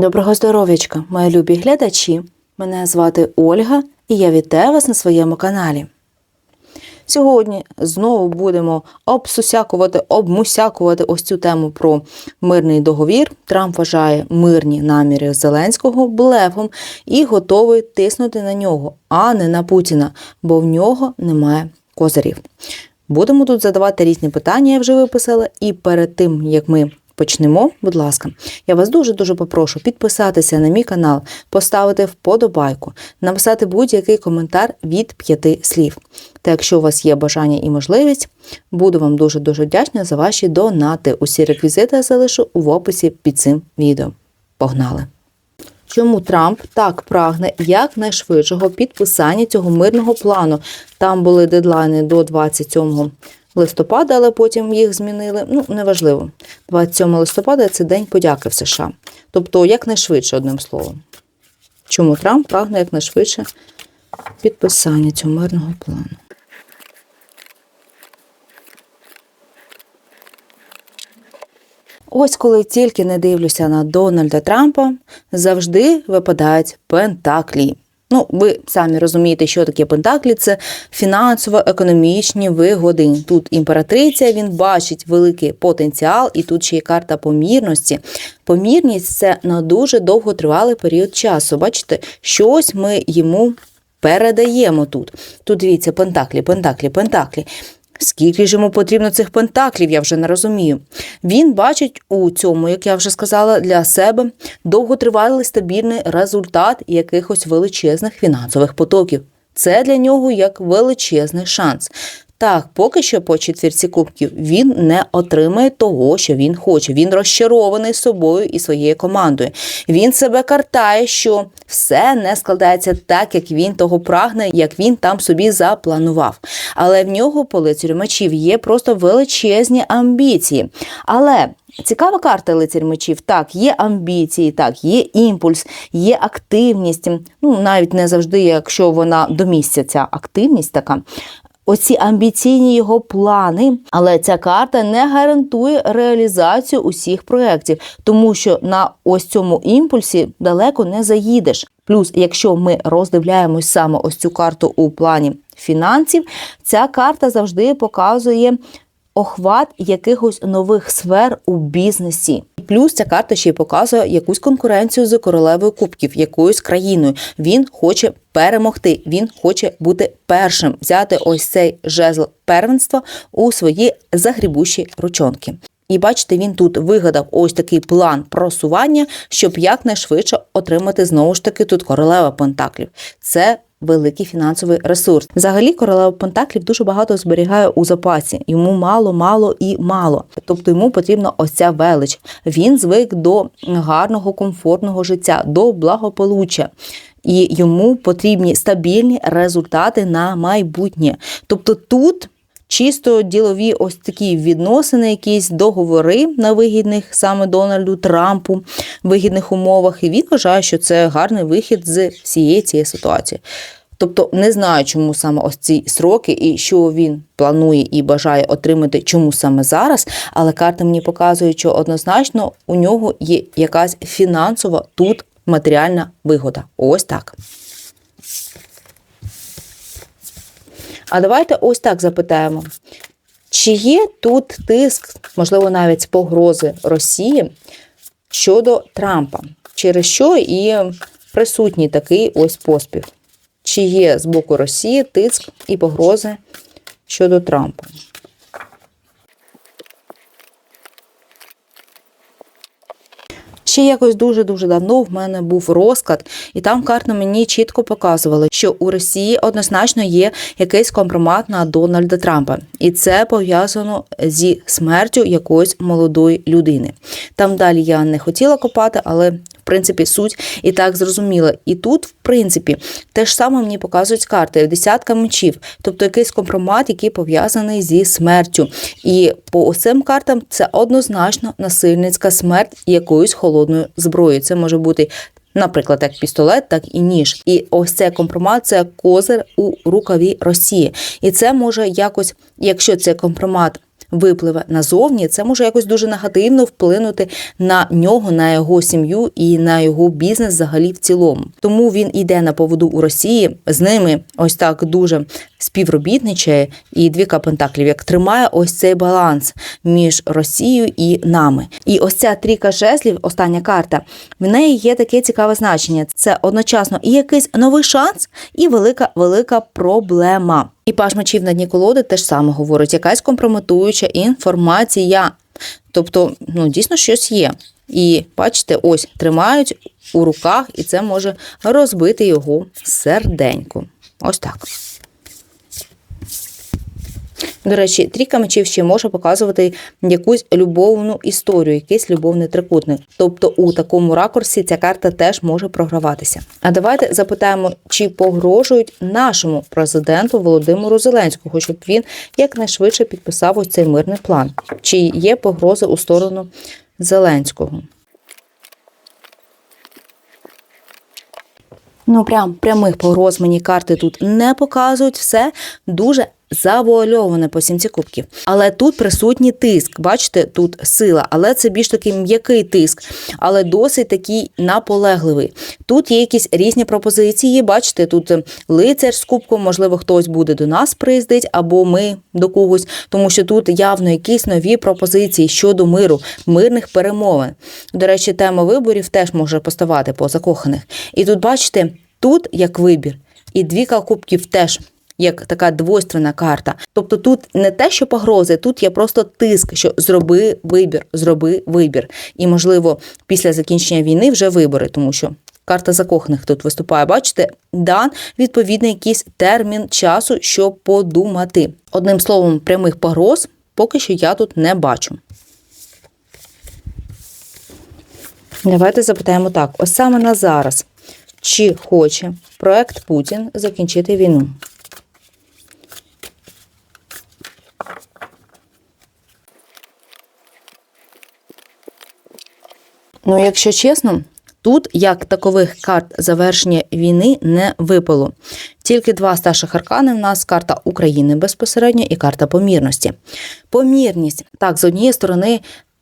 Доброго здоров'ячка, мої любі глядачі. Мене звати Ольга і я вітаю вас на своєму каналі. Сьогодні знову будемо обсусякувати, обмусякувати ось цю тему про мирний договір. Трамп вважає мирні наміри Зеленського блефом і готовий тиснути на нього, а не на Путіна, бо в нього немає козирів. Будемо тут задавати різні питання, я вже виписала, і перед тим як ми почнемо, будь ласка, я вас дуже-дуже попрошу підписатися на мій канал, поставити вподобайку, написати будь-який коментар від п'яти слів. Та якщо у вас є бажання і можливість, буду вам дуже-дуже вдячна за ваші донати. Усі реквізити я залишу в описі під цим відео. Погнали! Чому Трамп так прагне якнайшвидшого підписання цього мирного плану? Там були дедлайни до 27 листопада, але потім їх змінили. Ну, неважливо. 27 листопада це День подяки в США. Тобто, якнайшвидше, одним словом. Чому Трамп прагне якнайшвидше підписання цього мирного плану? Ось коли тільки не дивлюся на Дональда Трампа, завжди випадають пентаклі. Ну, ви самі розумієте, що таке пентаклі це фінансово-економічні вигоди. Тут імператриця він бачить великий потенціал, і тут ще є карта помірності. Помірність це на дуже довготривалий період часу. Бачите, щось ми йому передаємо тут. Тут дивіться, пентаклі, пентаклі, пентаклі. Скільки ж йому потрібно цих пентаклів, я вже не розумію. Він бачить у цьому, як я вже сказала, для себе довготривалий стабільний результат якихось величезних фінансових потоків. Це для нього як величезний шанс. Так, поки що по четвірці кубків він не отримає того, що він хоче. Він розчарований собою і своєю командою. Він себе картає, що все не складається так, як він того прагне, як він там собі запланував. Але в нього по лицарю мечів є просто величезні амбіції. Але Цікава карта лицар мечів. Так, є амбіції, так, є імпульс, є активність. Ну, навіть не завжди, якщо вона до місця, ця активність така. Оці амбіційні його плани, але ця карта не гарантує реалізацію усіх проєктів, тому що на ось цьому імпульсі далеко не заїдеш. Плюс, якщо ми роздивляємось саме ось цю карту у плані фінансів, ця карта завжди показує охват якихось нових сфер у бізнесі. Плюс ця карта ще й показує якусь конкуренцію з королевою кубків, якоюсь країною. Він хоче перемогти, він хоче бути першим, взяти ось цей жезл первенства у свої загрібущі ручонки. І бачите, він тут вигадав ось такий план просування, щоб якнайшвидше отримати знову ж таки тут королева пентаклів. Це великий фінансовий ресурс. Взагалі, королева Пентаклів дуже багато зберігає у запасі. Йому мало, мало і мало. Тобто йому потрібна ось ця велич. Він звик до гарного, комфортного життя, до благополуччя. І йому потрібні стабільні результати на майбутнє. Тобто тут. Чисто ділові ось такі відносини, якісь договори на вигідних саме Дональду Трампу, вигідних умовах. І він вважає, що це гарний вихід з всієї цієї ситуації. Тобто не знаю, чому саме ось ці сроки і що він планує і бажає отримати, чому саме зараз. Але карта мені показує, що однозначно у нього є якась фінансова тут матеріальна вигода. Ось так. А давайте ось так запитаємо. Чи є тут тиск, можливо, навіть погрози Росії щодо Трампа, через що і присутній такий ось поспіх? Чи є з боку Росії тиск і погрози щодо Трампа? Ще якось дуже-дуже давно в мене був розклад, і там карта мені чітко показували, що у Росії однозначно є якийсь компромат на Дональда Трампа, і це пов'язано зі смертю якоїсь молодої людини. Там далі я не хотіла копати, але принципі суть і так зрозуміла. І тут, в принципі, те ж саме мені показують карти десятка мечів, тобто якийсь компромат, який пов'язаний зі смертю. І по цим картам це однозначно насильницька смерть якоюсь холодною зброєю. Це може бути. Наприклад, як пістолет, так і ніж. І ось це компромат це козир у рукаві Росії. І це може якось, якщо це компромат випливе назовні, це може якось дуже негативно вплинути на нього, на його сім'ю і на його бізнес взагалі в цілому. Тому він іде на поводу у Росії з ними ось так дуже співробітничає, і двіка пентаклів як тримає ось цей баланс між Росією і нами. І ось ця трійка жезлів, остання карта, в неї є таке цікаве значення. Це одночасно і якийсь новий шанс, і велика велика проблема. І паш мечів на дні колоди теж саме говорить, якась компрометуюча інформація. Тобто, ну дійсно щось є. І бачите, ось тримають у руках, і це може розбити його серденько. Ось так. До речі, трійка мечів ще може показувати якусь любовну історію, якийсь любовний трикутник. Тобто у такому ракурсі ця карта теж може програватися. А давайте запитаємо, чи погрожують нашому президенту Володимиру Зеленському, щоб він якнайшвидше підписав ось цей мирний план. Чи є погрози у сторону Зеленського? Ну, прям прямих погроз мені карти тут не показують. Все дуже завуальоване по сімці кубків. Але тут присутній тиск. Бачите, тут сила, але це більш такий м'який тиск, але досить такий наполегливий. Тут є якісь різні пропозиції. Бачите, тут лицар з кубком, можливо, хтось буде до нас приїздить, або ми до когось, тому що тут явно якісь нові пропозиції щодо миру, мирних перемовин. До речі, тема виборів теж може поставати по закоханих. І тут, бачите, тут як вибір, і двіка кубків теж як така двойственна карта. Тобто тут не те, що погрози, тут є просто тиск, що зроби вибір, зроби вибір. І, можливо, після закінчення війни вже вибори, тому що. Карта закоханих тут виступає, бачите, дан відповідний якийсь термін часу, щоб подумати. Одним словом, прямих погроз поки що я тут не бачу. Давайте запитаємо так: ось саме на зараз. Чи хоче проект Путін закінчити війну? Ну, якщо чесно, тут як такових карт завершення війни не випало. Тільки два старших аркани в нас карта України безпосередньо і карта помірності. Помірність, так, з однієї сторони,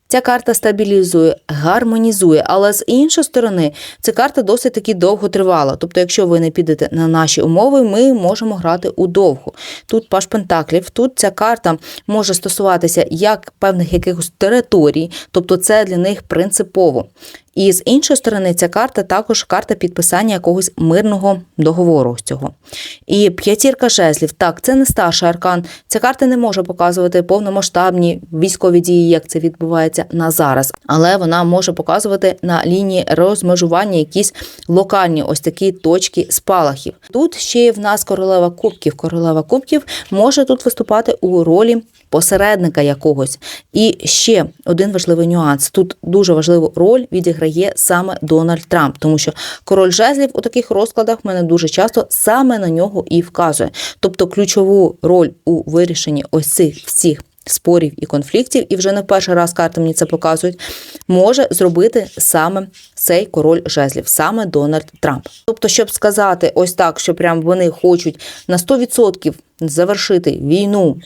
Ця карта стабілізує, гармонізує, але з іншої сторони, ця карта досить таки довго тривала. Тобто, якщо ви не підете на наші умови, ми можемо грати у довгу. Тут паш Пентаклів, тут ця карта може стосуватися як певних якихось територій, тобто це для них принципово. І з іншої сторони, ця карта також карта підписання якогось мирного договору цього. І п'ятірка жезлів. Так, це не старший аркан. Ця карта не може показувати повномасштабні військові дії, як це відбувається на зараз, але вона може показувати на лінії розмежування якісь локальні ось такі точки спалахів. Тут ще в нас королева кубків. Королева кубків може тут виступати у ролі посередника якогось. І ще один важливий нюанс: тут дуже важливу роль відіграє саме Дональд Трамп, тому що король жезлів у таких розкладах мене дуже часто саме на нього і вказує. Тобто ключову роль у вирішенні ось цих всіх. Спорів і конфліктів, і вже не перший раз карти мені це показують, може зробити саме цей король жезлів, саме Дональд Трамп. Тобто, щоб сказати ось так, що прям вони хочуть на 100% завершити війну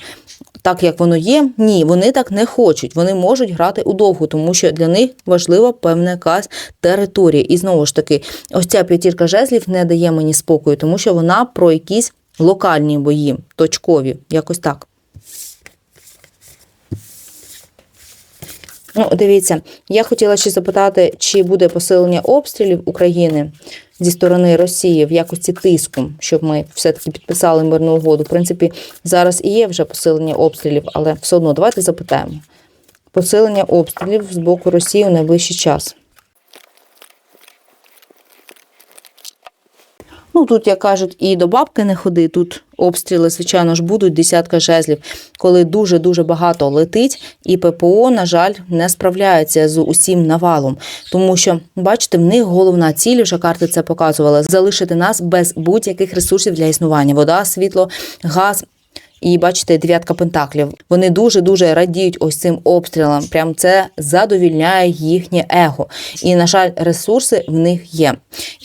так як воно є, ні, вони так не хочуть. Вони можуть грати у довгу, тому що для них важлива певна якась територія. І знову ж таки, ось ця п'ятірка жезлів не дає мені спокою, тому що вона про якісь локальні бої, точкові, якось так. Ну, дивіться, я хотіла ще запитати, чи буде посилення обстрілів України зі сторони Росії в якості тиску, щоб ми все-таки підписали мирну угоду. В принципі, зараз і є вже посилення обстрілів, але все одно давайте запитаємо. Посилення обстрілів з боку Росії у найближчий час. Ну, тут, як кажуть, і до бабки не ходи. Тут обстріли, звичайно ж, будуть десятка жезлів, коли дуже-дуже багато летить, і ППО, на жаль, не справляється з усім навалом. Тому що, бачите, в них головна ціль, вже карти це показували, залишити нас без будь-яких ресурсів для існування: вода, світло, газ. І бачите, дев'ятка пентаклів. Вони дуже дуже радіють ось цим обстрілам. Прям це задовільняє їхнє его. І, на жаль, ресурси в них є.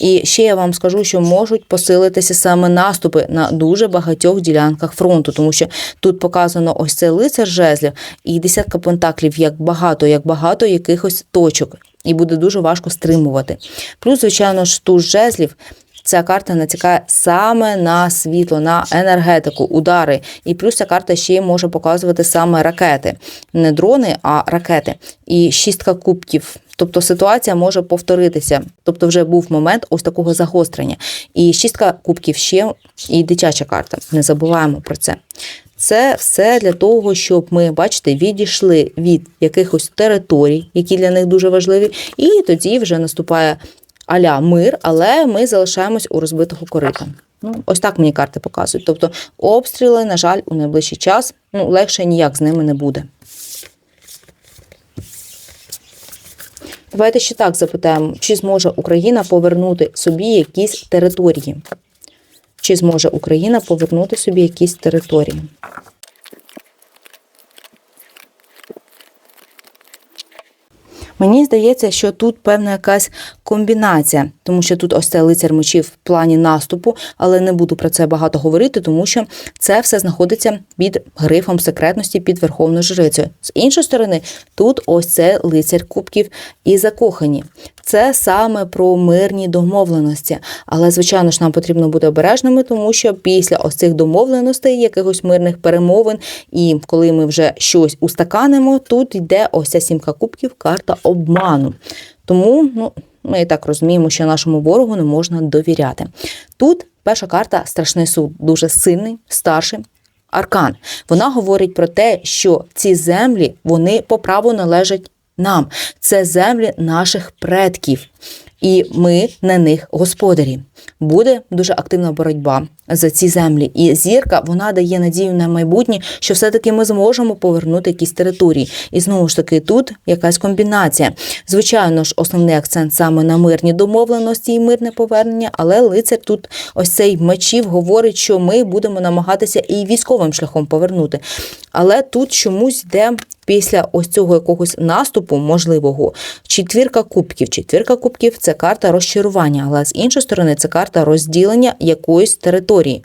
І ще я вам скажу, що можуть посилитися саме наступи на дуже багатьох ділянках фронту, тому що тут показано ось цей лицар жезлів і десятка пентаклів, як багато, як багато якихось точок, і буде дуже важко стримувати. Плюс, звичайно ж, туз жезлів. Ця карта натякає саме на світло, на енергетику, удари. І плюс ця карта ще може показувати саме ракети, не дрони, а ракети. І шістка кубків. Тобто ситуація може повторитися. Тобто, вже був момент ось такого загострення. І шістка кубків ще і дитяча карта. Не забуваємо про це. Це все для того, щоб ми, бачите, відійшли від якихось територій, які для них дуже важливі, і тоді вже наступає аля мир, але ми залишаємось у розбитого корита. Ну, ось так мені карти показують. Тобто обстріли, на жаль, у найближчий час ну, легше ніяк з ними не буде. Давайте ще так запитаємо, чи зможе Україна повернути собі якісь території? Чи зможе Україна повернути собі якісь території? Мені здається, що тут певна якась комбінація, тому що тут ось цей лицар мечів в плані наступу, але не буду про це багато говорити, тому що це все знаходиться під грифом секретності під верховною жрицею. З іншої сторони, тут ось це лицар кубків і закохані. Це саме про мирні домовленості. Але, звичайно ж, нам потрібно бути обережними, тому що після ось цих домовленостей, якихось мирних перемовин, і коли ми вже щось устаканимо, тут йде ось ця сімка кубків, карта обману. Тому, ну. Ми і так розуміємо, що нашому ворогу не можна довіряти. Тут перша карта страшний суд, дуже сильний, старший. Аркан. Вона говорить про те, що ці землі вони по праву належать нам. Це землі наших предків, і ми на них господарі. Буде дуже активна боротьба за ці землі. І зірка вона дає надію на майбутнє, що все-таки ми зможемо повернути якісь території. І знову ж таки, тут якась комбінація. Звичайно ж, основний акцент саме на мирні домовленості і мирне повернення, але лицар тут ось цей мечів говорить, що ми будемо намагатися і військовим шляхом повернути. Але тут чомусь йде після ось цього якогось наступу можливого четвірка кубків. Четвірка кубків це карта розчарування, але з іншої сторони це карта розділення якоїсь території.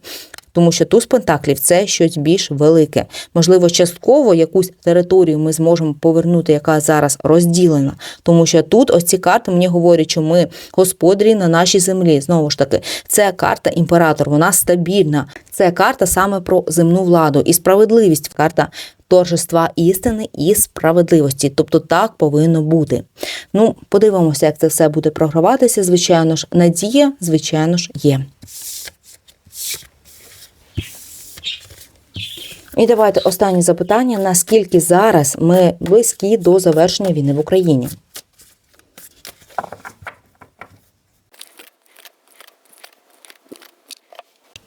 Тому що туз пентаклів це щось більш велике. Можливо, частково якусь територію ми зможемо повернути, яка зараз розділена. Тому що тут ось ці карти мені говорять, що ми господарі на нашій землі. Знову ж таки, це карта імператор, вона стабільна. Це карта саме про земну владу і справедливість. Карта торжества істини і справедливості. Тобто так повинно бути. Ну, подивимося, як це все буде програватися. Звичайно ж, надія, звичайно ж, є. І давайте останнє запитання: наскільки зараз ми близькі до завершення війни в Україні?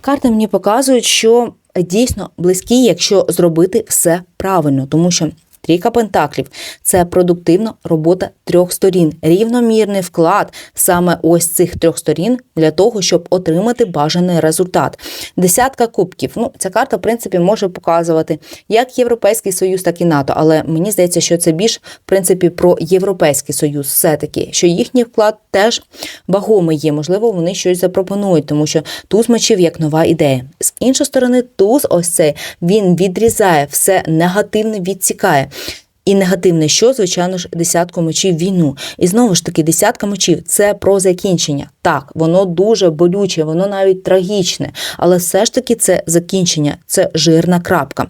Карти мені показують, що дійсно близькі, якщо зробити все правильно, тому що Трійка пентаклів це продуктивна робота трьох сторін, рівномірний вклад саме ось цих трьох сторін для того, щоб отримати бажаний результат. Десятка кубків. Ну, ця карта, в принципі, може показувати як Європейський Союз, так і НАТО. Але мені здається, що це більш в принципі про Європейський Союз, все-таки, що їхній вклад теж вагомий є. Можливо, вони щось запропонують, тому що туз мечів як нова ідея. З іншої сторони, туз ось цей він відрізає все негативне, відсікає. І негативне, що, звичайно ж, десятку мечів війну. І знову ж таки, десятка мечів це про закінчення. Так, воно дуже болюче, воно навіть трагічне, але все ж таки це закінчення, це жирна крапка.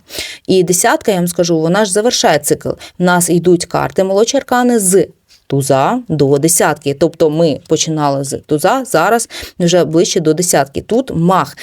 І десятка, я вам скажу, вона ж завершає цикл. В нас йдуть карти молодші аркани з. Туза до десятки. Тобто ми починали з туза, зараз вже ближче до десятки. Тут мах.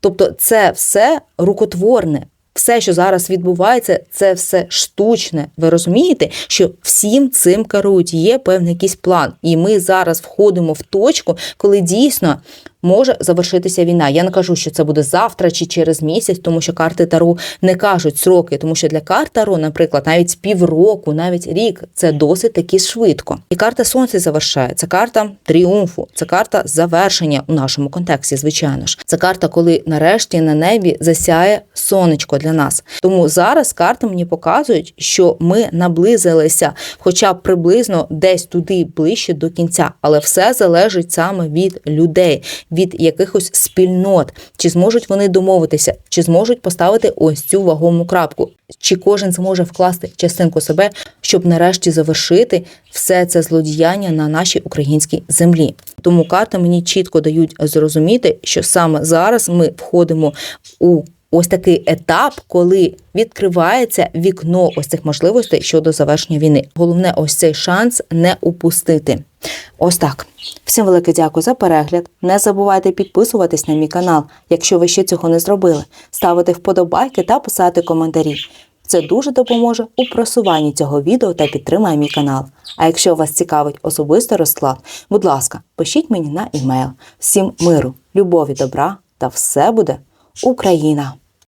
Тобто, це все рукотворне, все, що зараз відбувається, це все штучне. Ви розумієте, що всім цим керують, є певний якийсь план. І ми зараз входимо в точку, коли дійсно може завершитися війна. Я не кажу, що це буде завтра чи через місяць, тому що карти Таро не кажуть сроки, тому що для карт Таро, наприклад, навіть півроку, навіть рік це досить таки швидко. І карта сонця завершає. Це карта тріумфу, це карта завершення у нашому контексті. Звичайно ж, це карта, коли нарешті на небі засяє сонечко для нас. Тому зараз карти мені показують, що ми наблизилися, хоча приблизно десь туди ближче до кінця, але все залежить саме від людей, від якихось спільнот, чи зможуть вони домовитися, чи зможуть поставити ось цю вагому крапку, чи кожен зможе вкласти частинку себе, щоб нарешті завершити все це злодіяння на нашій українській землі. Тому карти мені чітко дають зрозуміти, що саме зараз ми входимо у ось такий етап, коли відкривається вікно ось цих можливостей щодо завершення війни. Головне, ось цей шанс не упустити. Ось так. Всім велике дякую за перегляд. Не забувайте підписуватись на мій канал, якщо ви ще цього не зробили, ставити вподобайки та писати коментарі. Це дуже допоможе у просуванні цього відео та підтримає мій канал. А якщо вас цікавить особистий розклад, будь ласка, пишіть мені на емейл. Всім миру, любові, добра та все буде Україна!